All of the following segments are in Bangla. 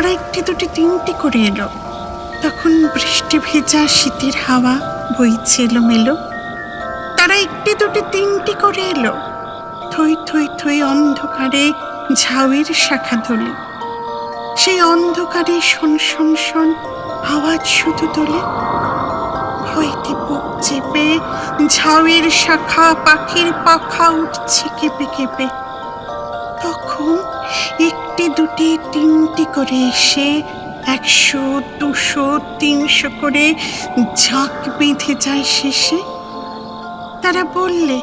দুটি তিনটি করে এলো। তখন বৃষ্টি ভেজা শীতের হাওয়া বইছে এলোমেলো তারা একটি দুটি তিনটি করে এলো। থই থই থই অন্ধকারে ঝাউয়ের শাখা তোলে সেই অন্ধকারে শন শন শন আওয়াজ শুধু তোলে। ভয়তে বুক চেপে ঝাউয়ের শাখা পাখির পাখা উঠছে কেঁপে কেঁপে। তখন একটি দুটি তিনটি করে এসে একশো, দুশো, তিনশো করে ঝাঁক বেঁধে যায় শেষে। তারা বললে,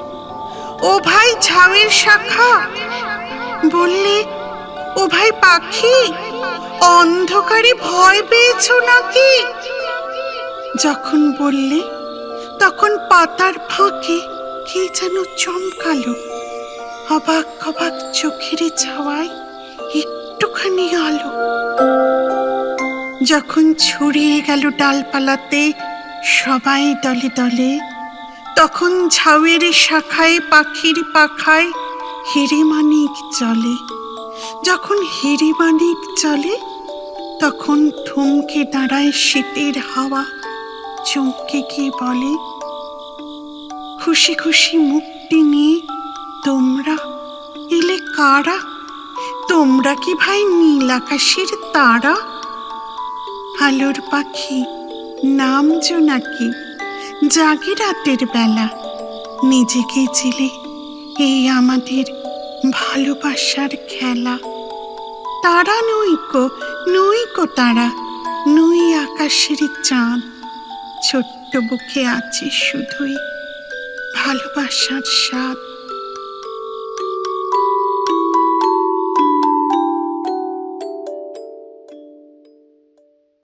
ও ভাই ঝাউয়ের শাখা। বললে, ও ভাই পাখি, অন্ধকারে ভয় পেয়েছ নাকি? যখন বললে, তখন পাতার ফাঁকে কে যেন চমকালো। অবাক অবাক চোখের ছাওয়ায় একটুখানি আলো। যখন ছড়িয়ে গেল ডালপালাতে সবাই দলে দলে, তখন ঝাউয়ের শাখায় পাখির পাখায় হিরে মানিক চলে। যখন হিরে মানিক চলে, তখন থমকে দাঁড়ায় শীতের হাওয়া, চমকে গিয়ে বলে, খুশি খুশি মুক্তি নিয়ে তোমরা এলে কারা? তোমরা কি ভাই নীল আকাশের তারা? আলোর পাখি নাম নাকি? জাগে রাতের বেলা। নিজেকে জেলে এই আমাদের ভালোবাসার খেলা। তারা নইকো নইকো তারা, নই আকাশের চাঁদ। ছোট্ট বুকে আছে শুধুই ভালোবাসার স্বাদ।